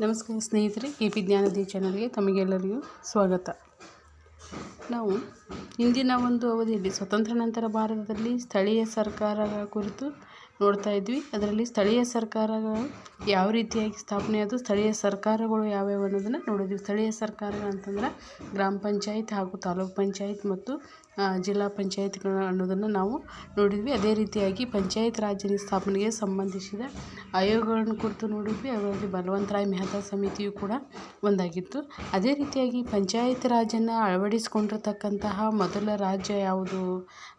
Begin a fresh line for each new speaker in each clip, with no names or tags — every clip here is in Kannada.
ನಮಸ್ಕಾರ ಸ್ನೇಹಿತರೆ, ಎ ಪಿ ಜ್ಞಾನದಿ ಚಾನಲ್ಗೆ ತಮಗೆಲ್ಲರಿಗೂ ಸ್ವಾಗತ. ನಾವು ಇಂದಿನ ಒಂದು ಅವಧಿಯಲ್ಲಿ ಸ್ವತಂತ್ರ ನಂತರ ಭಾರತದಲ್ಲಿ ಸ್ಥಳೀಯ ಸರ್ಕಾರಗಳ ಕುರಿತು ನೋಡ್ತಾ ಇದ್ವಿ. ಅದರಲ್ಲಿ ಸ್ಥಳೀಯ ಸರ್ಕಾರಗಳು ಯಾವ ರೀತಿಯಾಗಿ ಸ್ಥಾಪನೆ ಆದವು ಸ್ಥಳೀಯ ಸರ್ಕಾರಗಳು ಯಾವ್ಯಾವ ಅನ್ನೋದನ್ನು ನೋಡಿದ್ವಿ. ಸ್ಥಳೀಯ ಸರ್ಕಾರಗಳು ಅಂತಂದ್ರೆ ಗ್ರಾಮ ಪಂಚಾಯತ್ ಹಾಗೂ ತಾಲೂಕು ಪಂಚಾಯತ್ ಮತ್ತು ಜಿಲ್ಲಾ ಪಂಚಾಯತ್ಗಳು ಅನ್ನೋದನ್ನು ನಾವು ನೋಡಿದ್ವಿ. ಅದೇ ರೀತಿಯಾಗಿ ಪಂಚಾಯತ್ ರಾಜನ ಸ್ಥಾಪನೆಗೆ ಸಂಬಂಧಿಸಿದ ಆಯೋಗಗಳನ್ನು ಕುರಿತು ನೋಡಿದ್ವಿ. ಅದರಲ್ಲಿ ಬಲವಂತರಾಯ್ ಮೆಹ್ತಾ ಸಮಿತಿಯು ಕೂಡ ಒಂದಾಗಿತ್ತು. ಅದೇ ರೀತಿಯಾಗಿ ಪಂಚಾಯತ್ ರಾಜನ್ನು ಅಳವಡಿಸ್ಕೊಂಡಿರ್ತಕ್ಕಂತಹ ಮೊದಲ ರಾಜ್ಯ ಯಾವುದು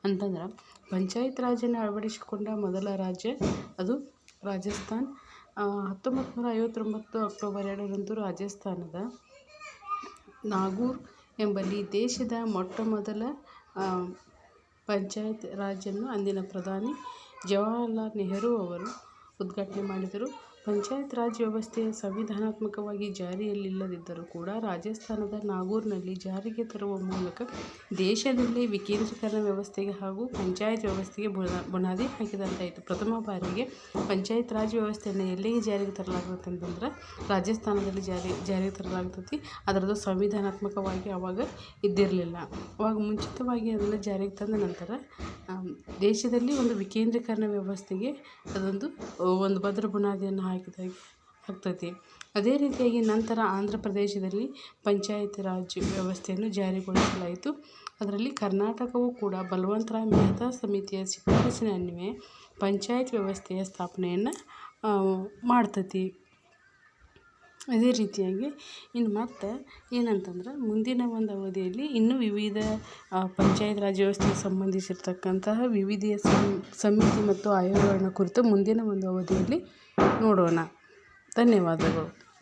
ಅಂತಂದ್ರೆ, ಪಂಚಾಯತ್ ರಾಜನ್ನು ಅಳವಡಿಸಿಕೊಂಡ ಮೊದಲ ರಾಜ್ಯ ಅದು ರಾಜಸ್ಥಾನ್. ಹತ್ತೊಂಬತ್ತು ನೂರ ಐವತ್ತೊಂಬತ್ತು ಅಕ್ಟೋಬರ್ ಎರಡರಂದು ರಾಜಸ್ಥಾನದ ನಾಗೂರ್ ಎಂಬಲ್ಲಿ ದೇಶದ ಮೊಟ್ಟ ಮೊದಲ ಪಂಚಾಯತ್ ರಾಜನ್ನು ಅಂದಿನ ಪ್ರಧಾನಿ ಜವಾಹರ್ಲಾಲ್ ನೆಹರು ಅವರು ಉದ್ಘಾಟನೆ ಮಾಡಿದರು. ಪಂಚಾಯತ್ ರಾಜ್ ವ್ಯವಸ್ಥೆಯು ಸಂವಿಧಾನಾತ್ಮಕವಾಗಿ ಜಾರಿಯಲ್ಲಿಲ್ಲದಿದ್ದರೂ ಕೂಡ ರಾಜಸ್ಥಾನದ ನಾಗೂರ್ನಲ್ಲಿ ಜಾರಿಗೆ ತರುವ ಮೂಲಕ ದೇಶದಲ್ಲೇ ವಿಕೇಂದ್ರೀಕರಣ ವ್ಯವಸ್ಥೆಗೆ ಹಾಗೂ ಪಂಚಾಯತ್ ವ್ಯವಸ್ಥೆಗೆ ಬುನಾದಿ ಹಾಕಿದಂತಾಯಿತು. ಪ್ರಥಮ ಬಾರಿಗೆ ಪಂಚಾಯತ್ ರಾಜ್ ವ್ಯವಸ್ಥೆಯನ್ನು ಎಲ್ಲಿಗೆ ಜಾರಿಗೆ ತರಲಾಗುತ್ತೆ ಅಂತಂದ್ರೆ ರಾಜಸ್ಥಾನದಲ್ಲಿ ಜಾರಿ, ಜಾರಿಗೆ ತರಲಾಗ್ತೈತಿ. ಅದರದ್ದು ಸಂವಿಧಾನಾತ್ಮಕವಾಗಿ ಆವಾಗ ಇದ್ದಿರಲಿಲ್ಲ. ಅವಾಗ ಮುಂಚಿತವಾಗಿ ಅದನ್ನು ಜಾರಿಗೆ ತಂದ ನಂತರ ದೇಶದಲ್ಲಿ ಒಂದು ವಿಕೇಂದ್ರೀಕರಣ ವ್ಯವಸ್ಥೆಗೆ ಅದೊಂದು, ಒಂದು ಭದ್ರ ಬುನಾದಿಯನ್ನು ಹಾಕಿದಾಗೆ ಆಗ್ತದೆ. ಅದೇ ರೀತಿಯಾಗಿ ನಂತರ ಆಂಧ್ರ ಪ್ರದೇಶದಲ್ಲಿ ಪಂಚಾಯತ್ ರಾಜ್ ವ್ಯವಸ್ಥೆಯನ್ನು ಜಾರಿಗೊಳಿಸಲಾಯಿತು. ಅದರಲ್ಲಿ ಕರ್ನಾಟಕವು ಕೂಡ ಬಲವಂತರಾಯ್ ಮೆಹ್ತಾ ಸಮಿತಿಯ ಶಿಫಾರಸ್ಸಿನ ಅನ್ವಯ ಪಂಚಾಯತ್ ವ್ಯವಸ್ಥೆಯ ಸ್ಥಾಪನೆಯನ್ನು ಮಾಡ್ತೈತಿ. ಅದೇ ರೀತಿಯಾಗಿ ಇನ್ನು ಮತ್ತು ಏನಂತಂದ್ರೆ ಮುಂದಿನ ಒಂದು ಅವಧಿಯಲ್ಲಿ ಇನ್ನೂ ವಿವಿಧ ಪಂಚಾಯತ್ ರಾಜ್ ವ್ಯವಸ್ಥೆಗೆ ಸಂಬಂಧಿಸಿರ್ತಕ್ಕಂತಹ ವಿವಿಧ ಸಮಿತಿ ಮತ್ತು ಆಯೋಗಗಳನ್ನ ಕುರಿತು ಮುಂದಿನ ಒಂದು ಅವಧಿಯಲ್ಲಿ ನೋಡೋಣ. ಧನ್ಯವಾದಗಳು.